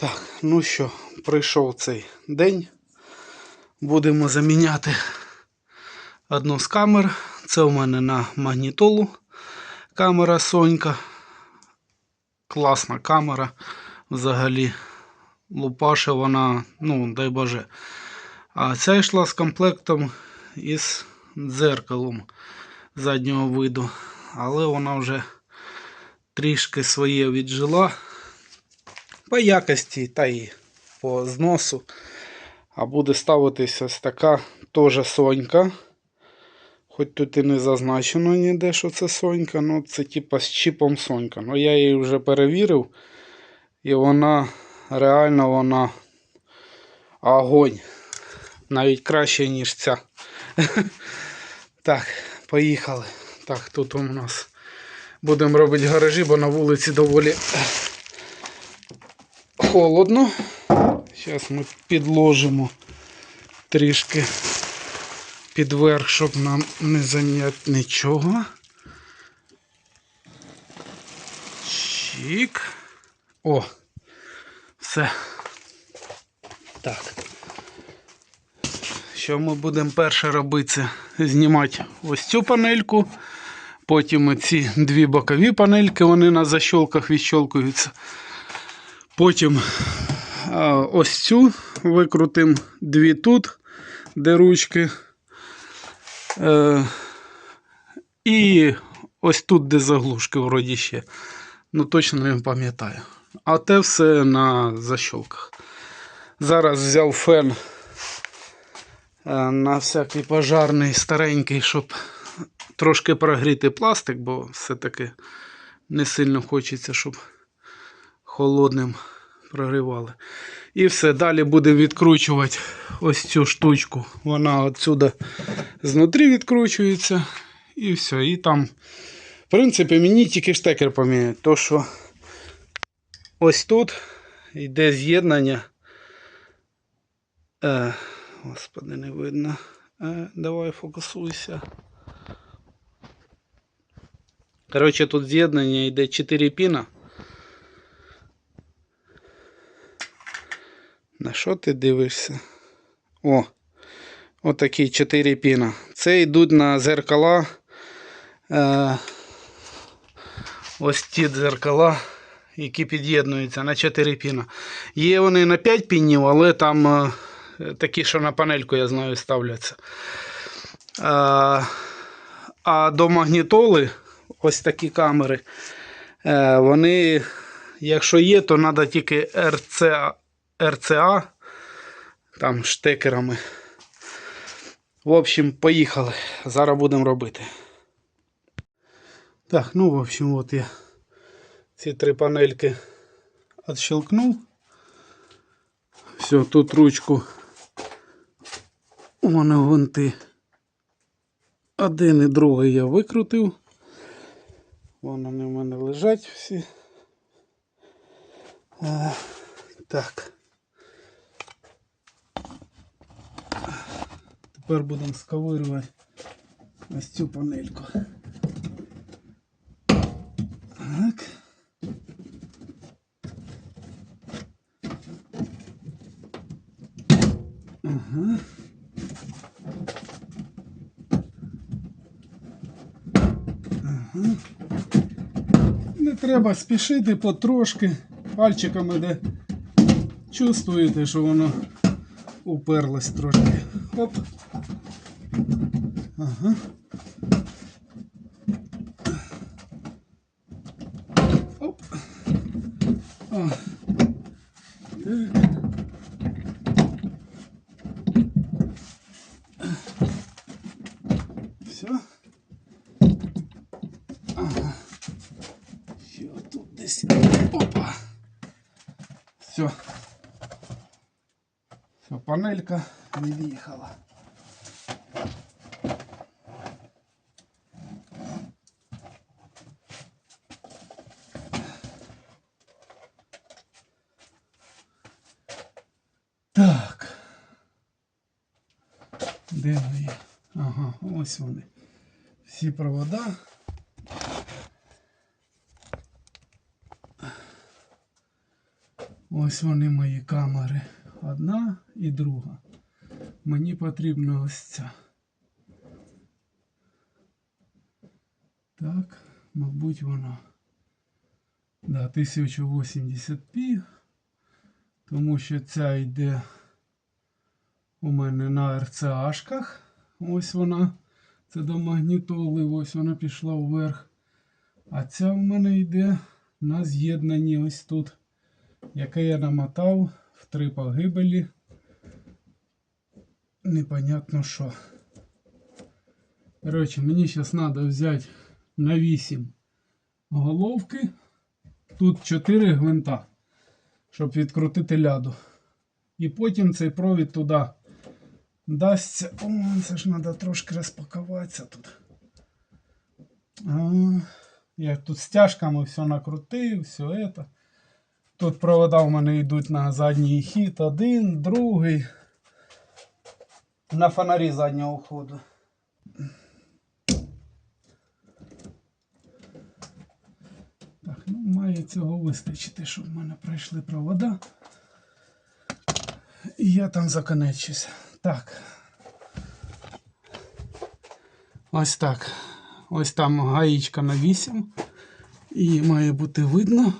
Так, ну що, прийшов цей день. Будемо заміняти одну з камер. Це у мене на магнітолу камера Сонька. Класна камера. Взагалі лупаше вона, ну, дай Боже. А ця йшла з комплектом із дзеркалом заднього виду. Але вона вже трішки своє віджила по якості та і по зносу. А буде ставитися ось така теж Сонька. Хоч тут і не зазначено ніде, що це Сонька, ну це типа з чіпом Сонька. Ну я її вже перевірив. І вона реально вона огонь. Навіть краще, ніж ця. Так, поїхали. Так, тут у нас будемо робити гаражі, бо на вулиці доволі холодно. Зараз ми підложимо трішки під верх, щоб нам не зайняти нічого. Чик. О, все. Так. Що ми будемо перше робити? Знімати ось цю панельку. Потім ці дві бокові панельки, вони на защолках відщолкуються. Потім а, ось цю викрутимо дві тут, де ручки. Е, і ось тут, де заглушки, вроді ще. Ну точно не пам'ятаю. А те все на защолках. Зараз взяв фен е, на всякий пожарний старенький, щоб трошки прогріти пластик, бо все-таки не сильно хочеться, щоб холодним прогрівали. І все, далі будемо відкручувати ось цю штучку. Вона отсюди знутрі відкручується. І все. І там, в принципі, мені тільки штекер поміняють. То, що ось тут йде з'єднання. Е, господи, не видно. Е, давай фокусуйся. Коротше, тут з'єднання йде 4 піна. На що ти дивишся? О, отакі 4 піна. Це йдуть на зеркала. Е, ось ті дзеркала, які під'єднуються на 4 піна. Є вони на 5 пінів, але там е, такі, що на панельку, я знаю, ставляться. Е, а до магнітоли, ось такі камери, е, вони, якщо є, то треба тільки RCA, RCA там штекерами. В общем, поїхали. Зараз будемо робити. Так, ну, в общем, от я ці три панельки відщелкнув. Все, тут ручку у мене гвинти. Один і другий я викрутив. Вон вони в мене лежать всі. А, так. Тепер будемо сковирювати ось цю панельку. Так. Ага. Ага. Не треба спішити потрошки пальчиками, де чувствуєте, що воно уперлось трошки. Оп. Ага. Оп. О. Так. Все. Ага. Що тут десь? Опа. Все. Все, панелька від'їхала. Так. Де вони? Ага, ось вони. Всі провода. Ось вони мої камери. Одна і друга. Мені потрібна ось ця. Так, мабуть, вона. Да, 1080p. Тому що ця йде у мене на РЦАшках. Ось вона. Це до магнітоли, ось вона пішла вверх. А ця в мене йде на з'єднанні ось тут, яке я намотав в три погибелі. Непонятно що. Коротше, мені зараз треба взяти на 8 головки. Тут 4 гвинта, щоб відкрутити ляду. І потім цей провід туди дасться. О, це ж треба трошки розпакуватися тут. А, я тут стяжками все накрутив, все це. Тут провода в мене йдуть на задній хід. Один, другий. На фонарі заднього ходу. Ну має цього вистачити, щоб в мене пройшли провода. І я там законечуся. Так. Ось так. Ось там гаїчка на 8. І має бути видно.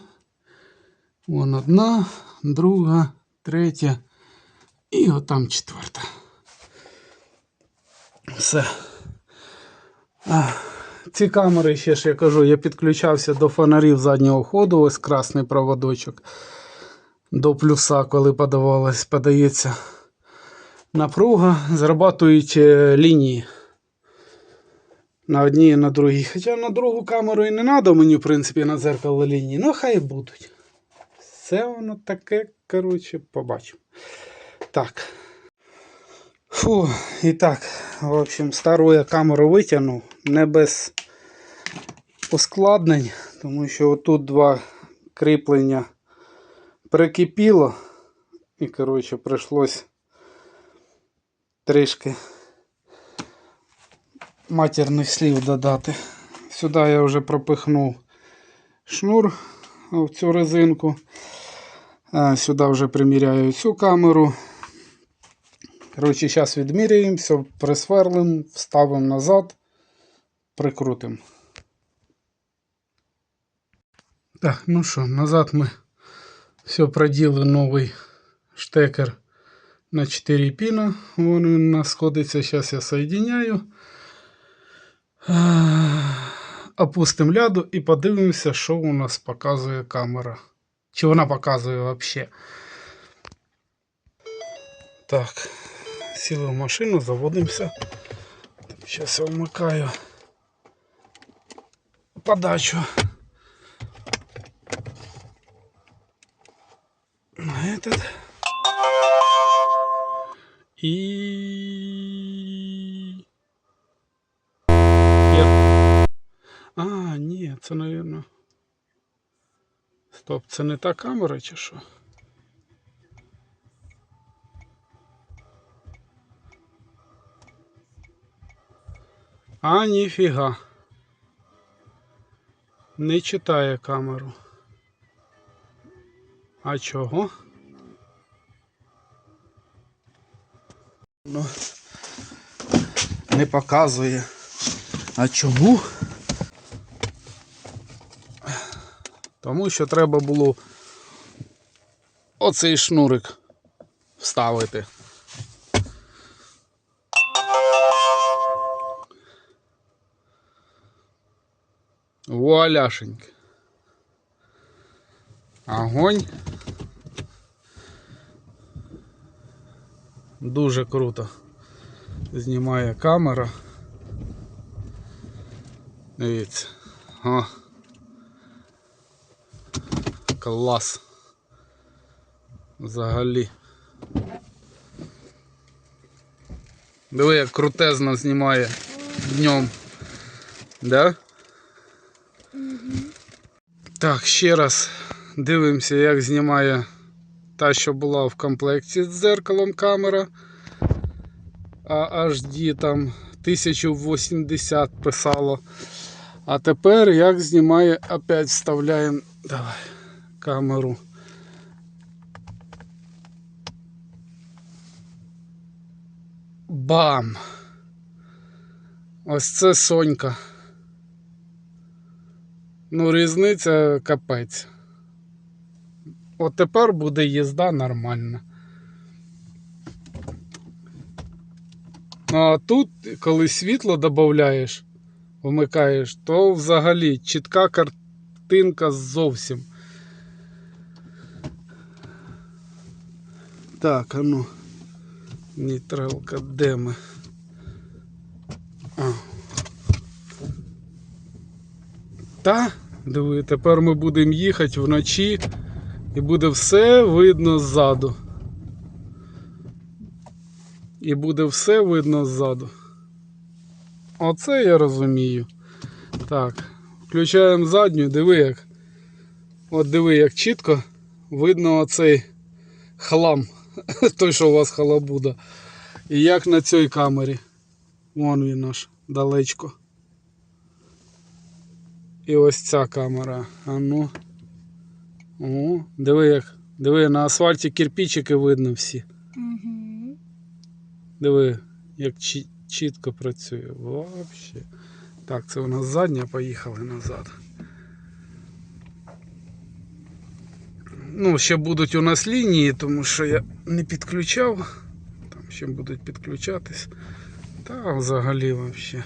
Вон одна, друга, третя. І отам четверта. Все. А, ці камери ще ж я кажу, я підключався до фонарів заднього ходу, ось красний проводочок до плюса, коли подавалось, подається напруга, зрабатують е, лінії. На одній і на другій. Хоча на другу камеру і не треба мені, в принципі, на дзеркало лінії. Ну, хай будуть. Все воно таке, коротше, побачимо. Так. Фу, і так, в общем, стару я камеру витягнув, не без ускладнень, тому що отут два кріплення прикипіло. І, коротше, прийшлось трішки матерних слів додати. Сюди я вже пропихнув шнур в цю резинку. Сюди вже приміряю цю камеру. Коротше, зараз відміряємо, все присверлимо, вставимо назад, прикрутимо. Так, ну що, назад ми все проділи новий штекер на 4 піна. Вон він у нас сходиться. Зараз я соєдиняю. Опустимо ляду і подивимося, що у нас показує камера. Чи вона показує взагалі. Так, сіли в машину, заводимося. Зараз я вмикаю подачу. На этот. И... Я- А, ні, це, навірно. Стоп, це не та камера чи що? А, ніфіга. Не читає камеру. А чого? Ну, не показує. А чому? Тому що треба було оцей шнурик вставити. Вуаляшеньки. Огонь. Дуже круто. Знімає камера. Дивіться. О. Клас. Взагалі. Диви, як крутезно знімає днем. Да? Так, ще раз дивимося, як знімає та, що була в комплекті з дзеркалом камера. А HD там 1080 писало. А тепер як знімає, опять вставляємо давай, камеру. Бам! Ось це Сонька. Ну, різниця капець. От тепер буде їзда нормальна. Ну, а тут, коли світло додаєш, вмикаєш, то взагалі чітка картинка зовсім. Так, а ну. Нейтралка, де ми? А. Та, диви, тепер ми будемо їхати вночі і буде все видно ззаду. І буде все видно ззаду. Оце я розумію. Так, включаємо задню, диви як. От диви, як чітко видно оцей хлам. Той, що у вас халабуда. І як на цій камері. Вон він аж далечко. І ось ця камера. А ну. О, диви як. Диви, на асфальті кирпичики видно всі. Угу. Диви, як чі- чітко працює. Вообще. Так, це у нас задня, поїхали назад. Ну, ще будуть у нас лінії, тому що я не підключав. Там ще будуть підключатись. Та взагалі вообще.